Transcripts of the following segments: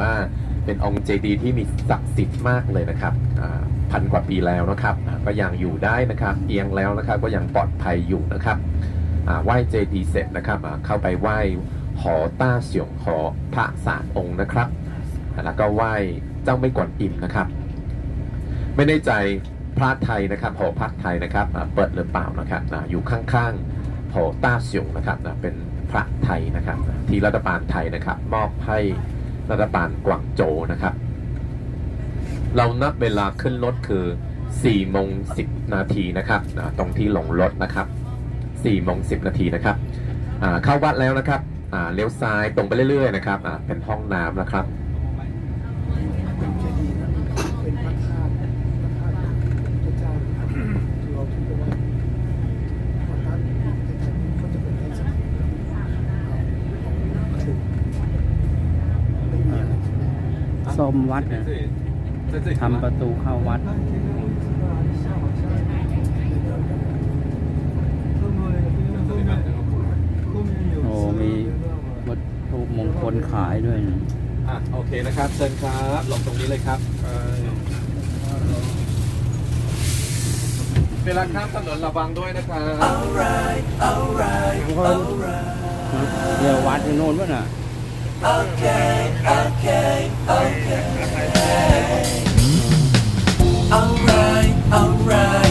ว่าเป็นองค์เจดีย์ที่มีศักดิ์สิทธิ์มากเลยนะครับพันกว่าปีแล้วนะครับ ก็ยังอยู่ได้นะครับเอียงแล้วนะครับก็ยังปลอดภัยอยู่นะครับอ่าไหว้เจดีย์เสร็จนะครับเข้าไปไหว้หอต้าเสียงหอพระสามองค์นะครับ แล้วก็ไหว้เจ้าไม่กวนอิมนะครับ ไม่แน่ใจพระไทยนะครับหอพักไทยนะครับเปิดหรือเปล่านะครับอยู่ข้างๆหอต้าเสียงนะครับเป็นพระไทยนะครับ ที่รัฐบาลไทยนะครับ มอบให้ รัฐบาลกวางโจนะครับ เรานับเวลาขึ้นรถคือ4โมง10 นาทีนะครับ ตรงที่ลงรถนะครับ4โมง10 นาทีนะครับ เข้าวัดแล้วนะครับเลี้ยวซ้ายตรงไปเรื่อยๆนะครับเป็นห้องน้ำนะครับ เป็นเจดีย์นะเป็นพระธาตุพระธาตุพระเจ้านะครับเราคิดว่าพระธาตุในประเทศไทยก็จะเป็นลักษณะของกระดูกไม่มีอะไรใช่ไหม ส้มวัดน่ะทำประตูเข้าวัด โอ้มีวัตถุมงคลขายด้วยนะอะโอเคนะครับเชิญครับลงตรงนี้เลยครับเวลาข้ามถนนระวังด้วยนะครับเดี๋ยววัดที่โน่นวะน่ะ Okay, okay, okay. Alright, alright.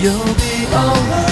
You'll be alright.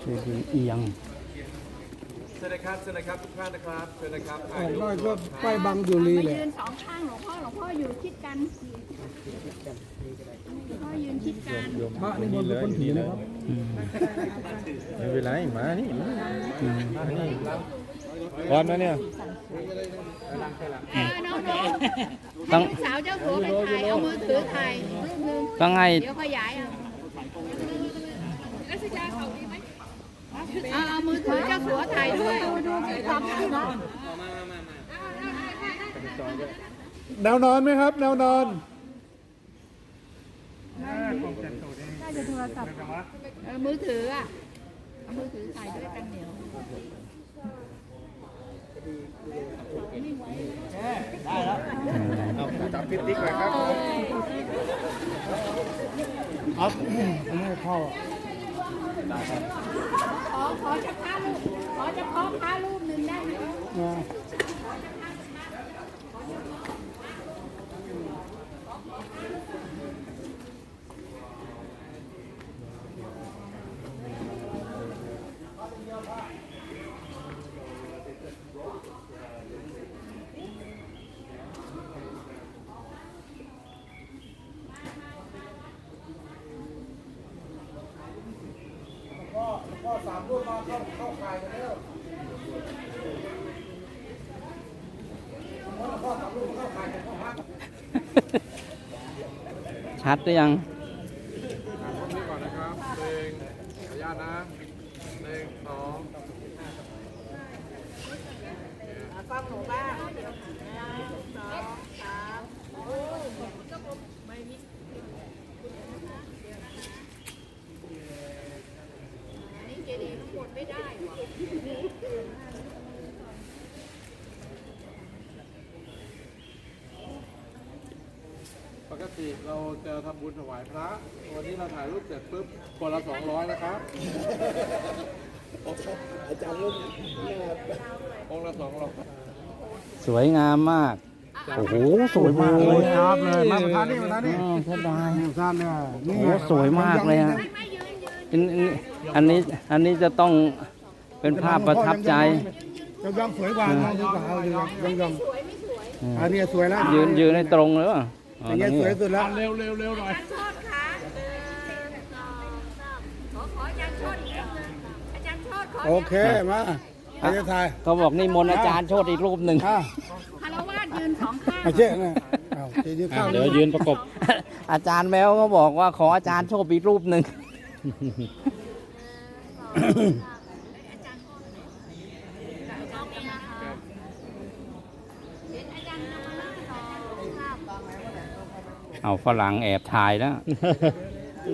เจดีย์เอียงเชิญเลยครับเชิญเลยครับทุกท่านนะครับเชิญเลยครับออกได้ก็ป้ายบังอยู่ลีมาแหละยืนสองข้างหลวงพ่อหลวงพ่ออยู่ชิดกันหลวงพ่อยืนชิดกันพระนี่บนเป็นคนถือนะครับไม่เป็นไรมานี่มามานี่ก่อนนะเนี่ย เออน้องๆ ต้องให้สาวเจ้าสัวไปถ่ายเอามือถือถ่ายรูปนึงต้องให้เดี๋ยวขยายเอาแล้วสิจาเขาดีไหมเอาเอามือถือเจ้าสัวถ่ายด้วยดูสิทำที่นะแนวนอนไหมครับ แนวนอนเออมือถืออะเอามือถือถ่ายด้วยกันเหนียว ได้แล้วเอาจับพิติ๊กเลยครับเอาอันนี้เข้าขอขอจะพาลูกขอจะพาพาลูกหนึ่งได้ไหม สามรุ่นมาเข้าเข้าไปแล้วชัดหรือยัง นี่ก่อนนะครับหนึ่งขออนุญาตนะหนึ่งสอง อันนี้เจดีย์ทั้งหมดไม่ได้ว่ะ ปก ติเราจะทำบุญถวายพระ วันนี้เราถ่ายรูปเสร็จปุ๊บคนละสองร้อยนะครับ อาจารย์รุ่นเนี่ยองค์ละสองร้อยสวยงามมาก โอ้โห สวยมากเลยครับเลยมาประธานนี่ประธานนี่อ๋อเสียดายประธานเนี่ยโอ้โหสวยมากเลยอะไม่ยืนยืนอันนี้อันนี้อันนี้จะต้องเป็นภาพประทับใจ ยังยังสวยกว่านะดีกว่าเอาดีกว่ายังยังอันนี้สวยแล้วยืนยืนให้ตรงเลยว่ะ อ๋ออย่างเงี้ยตรงสวยนี้สุดแล้วเร็วเร็วเร็วหน่อยโทษค่ะหนึ่งสองสามขอขออาจารย์โชดอีกนิดนึงอาจารย์โชดขอโอเคมาใครจะถ่ายเขาบอกนี่มนต์อาจารย์โชดอีกรูปหนึ่งอะคารวะยืนสองข้างมาเช่นะเอาเดี๋ยวข้าวเดี๋ยวยืนประกบ อาจารย์แมวก็บอกว่าขออาจารย์โชดอีกรูปหนึ่ง เอาฝรั่งแอบถ่ายแล้ว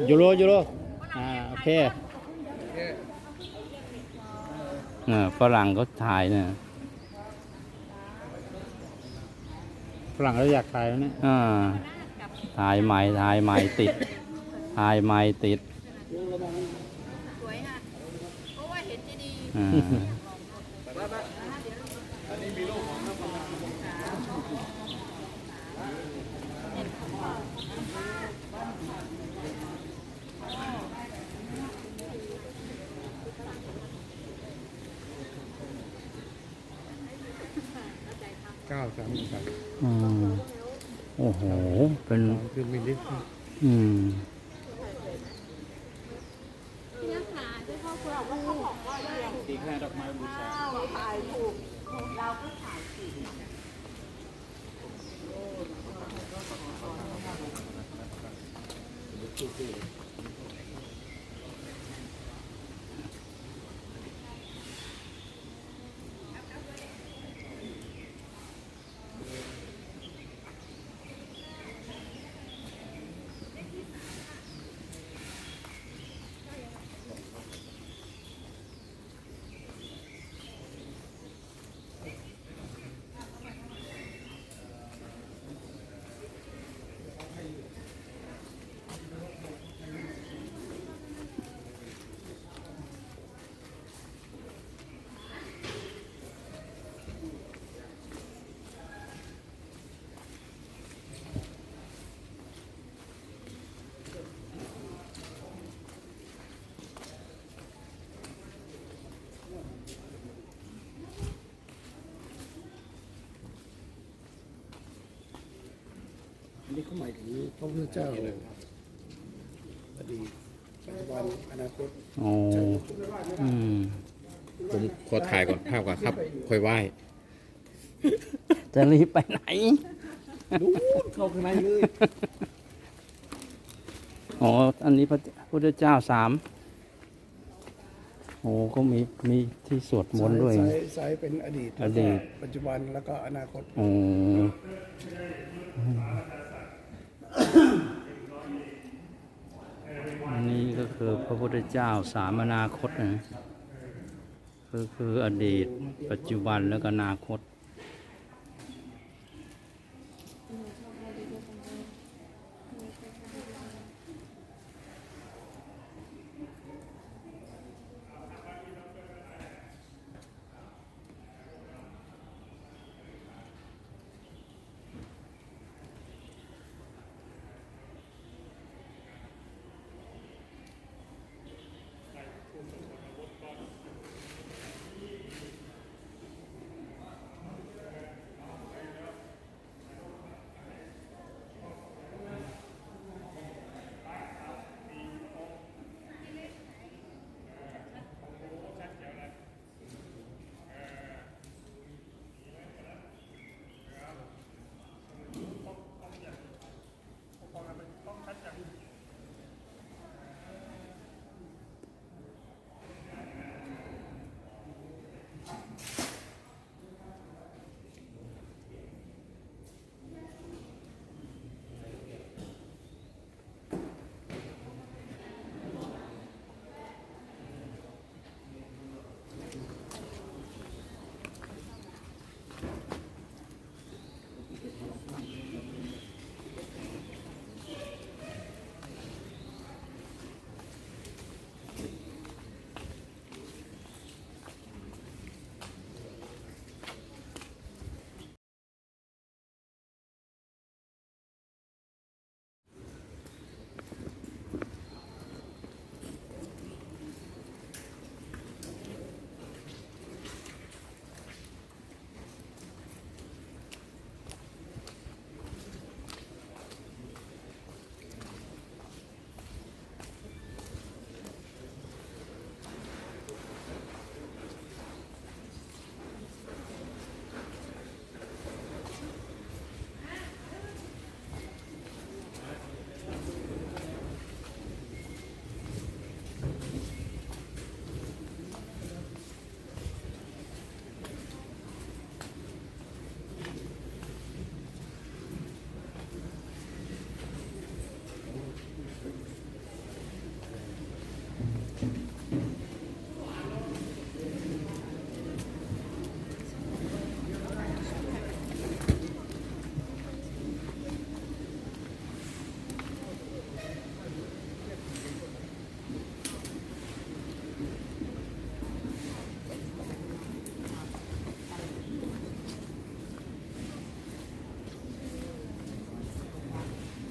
ยูโรยูโรอ่าโอเคเออฝรั่งก็ถ่ายเนี่ยฝรั่งเราอยากถ่ายแล้วเนี่ยอ่าถ่ายใหม่ถ่ายใหม่ติด ถ่ายใหม่ติด สวยค่ะ เพราะว่าเห็นเจดีย์อ่า ก้าสามสามอืมโอ้โห เป็น คือมิลลิอืมอันนี้เขา หมายถึงพระพุทธเจ้าอดีตปัจจุบันอนาคตโอ้อืมผมขอถ่ายก่อนภาพก่อนครับ ค่อยไหว้ จะรีบไปไหนเข้าข้างในเลยอ๋อ อันนี้พระพุทธเจ้าสามโอ้ก็มีมีที่สวดมนต์ด้วยสายสายเป็นอดีต อดีต ปัจจุบันแล้วก็อนาคตอ๋ออันนี้ก็ คือพระพุทธเจ้าสามอนาคตนะคือคืออดีต ปัจจุบันแล้วก็อนาคต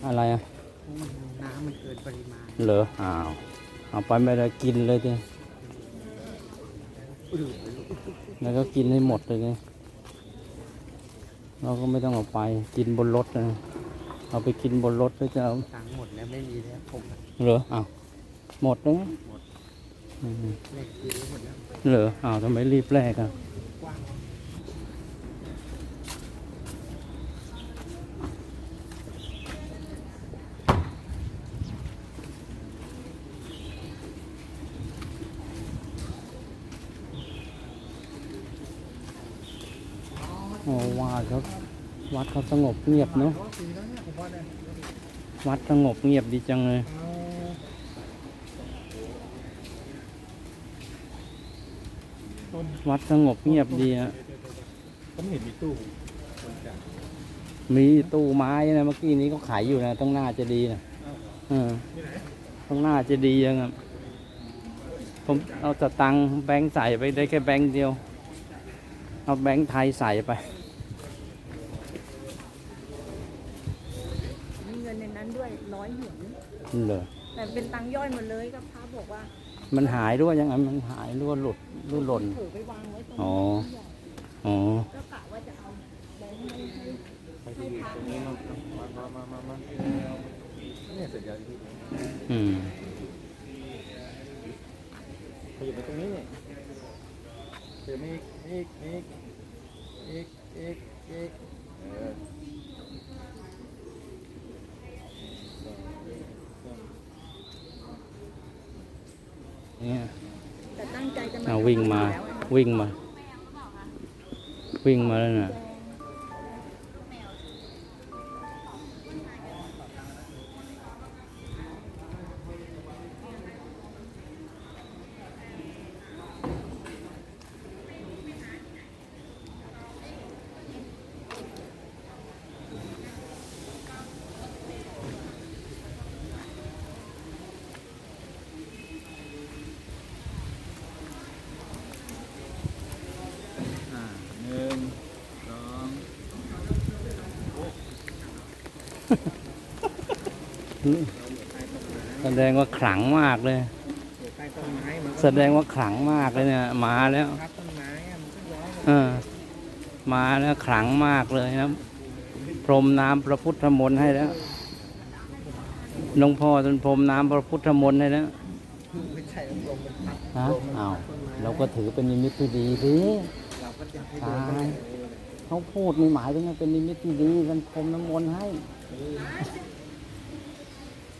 อะไรอะน้ำมันเกินปริมาณเหรออ้าวเอาไปไม่ได้กินเลยทีแล้วก็กินให้หมดเลยไงเราก็ไม่ต้องเอาไปกินบนรถนะเอาไปกินบนรถแล้วจะเอาตังค์หมดแล้วไม่มีแล้วผมเหรออ้าวหมดเลยอืมเลขซื้อหมดแล้วเหรออ้าวทำไมรีบแลกอะ โอ้ว่าเขาวัดเขาสงบเงียบเนาะวัดสงบเงียบดีจังเลยวัดสงบเงียบดีอะผมเห็นมีตู้มีตู้ไม้นะเมื่อกี้นี้ก็ขายอยู่นะต้องหน้าจะดีนะออต้องหน้าจะดียังอะผมเอาสตังค์แบงค์ใส่ไปได้แค่แบงค์เดียว เอาแบงค์ไทยใส่ไป มีเงินในนั้นด้วยร้อยหยวน เหรอแต่เป็นตังค์ย่อยหมดเลยก็พระบอกว่ามันหายด้วยยังไงมันหายหรือว่าหลุดหรือหล่น ถือไปวางไว้ตรงอ๋อนี้อ๋อ ก็กะว่าจะเอาแบงค์ให้ให้ไปที่ตรงนี้มามามามามาเนี่ยเสร็จแล้วอืมไปอยู่ไปตรงนี้เดี๋ยวมีอีกอีกอีกอีกอีกเออ เนี่ย แต่ตั้งใจ วิ่งมา วิ่งมา วิ่งมาแล้วน่ะ แสดงว่าขลังมากเลย แสดงว่าขลังมากเลยเนี่ยมาแล้วทับต้นไม้อะมันก็ย้อยเออมาแล้วขลังมากเลยนะพรมน้ำพระพุทธมนต์ให้แล้วหลวงพ่อจนพรมน้ำพระพุทธมนต์ให้แล้วฮะอ้าวเราก็ถือเป็นนิมิตที่ดีสิตายเขาพูดนี่หมายถึงเป็นนิมิตที่ดีกันพรมน้ำมนต์ให้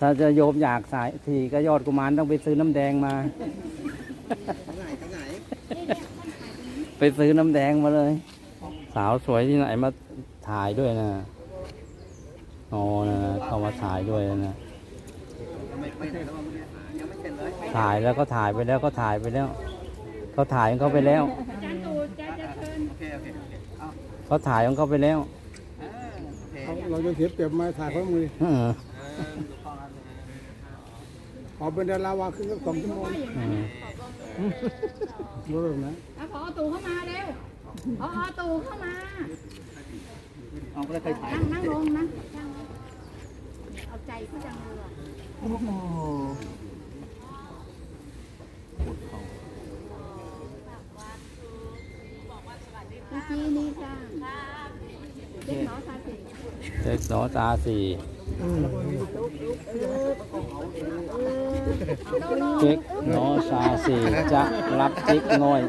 ถ้าจะโยมอยากสายทีก็ยอดกุมารต้องไปซื้อน้ำแดงมา ไหนตรงไหนไปซื้อน้ำแดงมาเลย สาวสวยที่ไหนมาถ่ายด้วยนะอ๋อนะเข้ามาถ่ายด้วยนะไม่ไปไหนแล้วมันยังไม่เสร็จเลยถ่ายแล้วก็ถ่ายไปแล้วก็ถ่ายไปแล้วเขาถ่ายของเขาไปแล้วอาจารย์ตูจะจะเชิญโอเคโอเคโอเคเอาเขาถ่ายของเขาไปแล้วเออโอเคเขาเราจะเสียเปรียบมาถ่ายข้อมือเออเออถูกต้องครับขอเป็นดาราวาขึ้นสักสองชั่วโมงอืมรู้แบบนั้นเอาพอตู่เข้ามาเร็วพอตู่เข้ามาเอาก็เลยเคยถ่ายนั่งนั่งลงนั่งนั่งลงเอาใจเขาจังเลยว่ะโอ้โห เด็กหนอตาสี่เจ๊กหนอชาสี่จะรับจิ๊กน้อย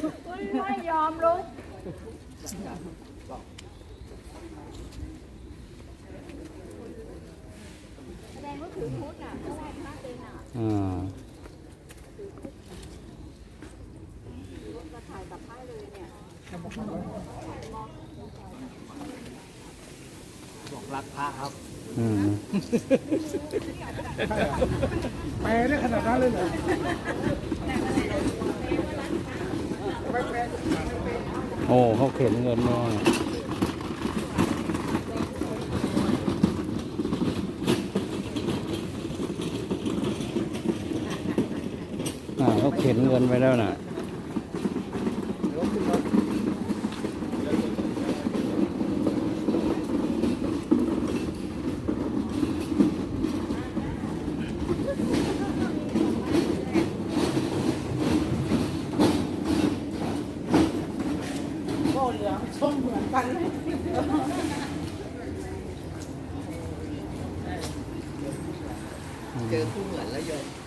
ไม่ยอมลุกแสดงว่าถือพุทธอะเพราะว่าพระเป็นอะอืมก็ถ่ายกับพระเลยเนี่ย บอกรักพระครับอืมแปลได้ขนาดนั้นเลยเหรอโอ้เขาเข็นเงินมาอ่าเขาเข็นเงินไปแล้วน่ะ เจอคู่เหมือนแล้วโยม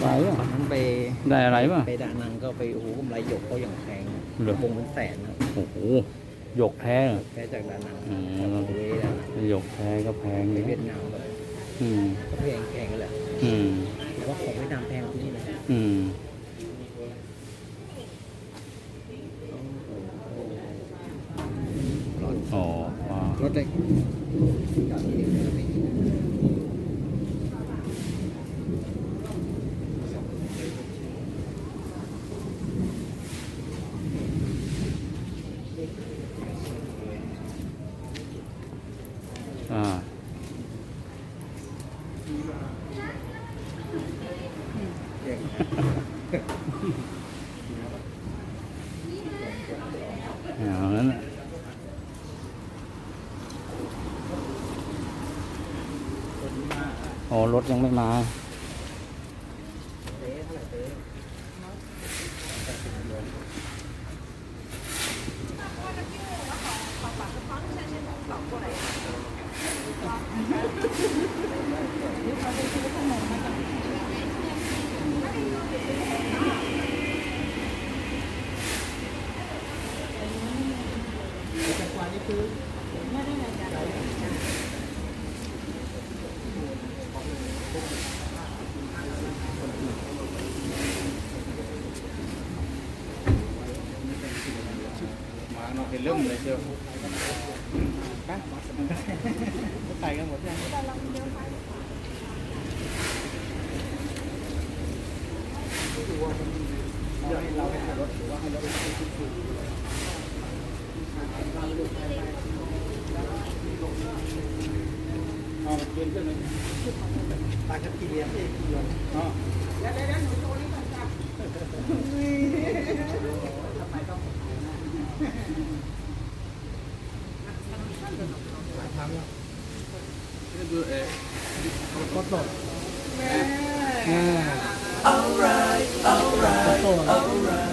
ได้อะไรป่ะ ไปดานังก็ไปโอ้โหกำไรหยกเขาอย่างแพงนะเหรอ วงเป็นแสนนะโอ้โหหยกแท้เหรอ แค่จากดานังอืม จากเวดานังหยกแท้ก็แพงไปเลยเวียดนามก็อืมก็แพงแพงกันแหละอืมแต่ว่าของเวียดนามแพงกว่าที่นี่นะอืม อ๋ออ๋อ รถเลย อ่าเอางั้นน่ะอ๋อรถยังไม่มา มาเนาะเห็นเริ่มเลยเชียวไปไปกันหมดยังเอาเกินขึ้นเลยปลาคับกีเลียมที่ยนอ๋อก็ตก Alright, alright,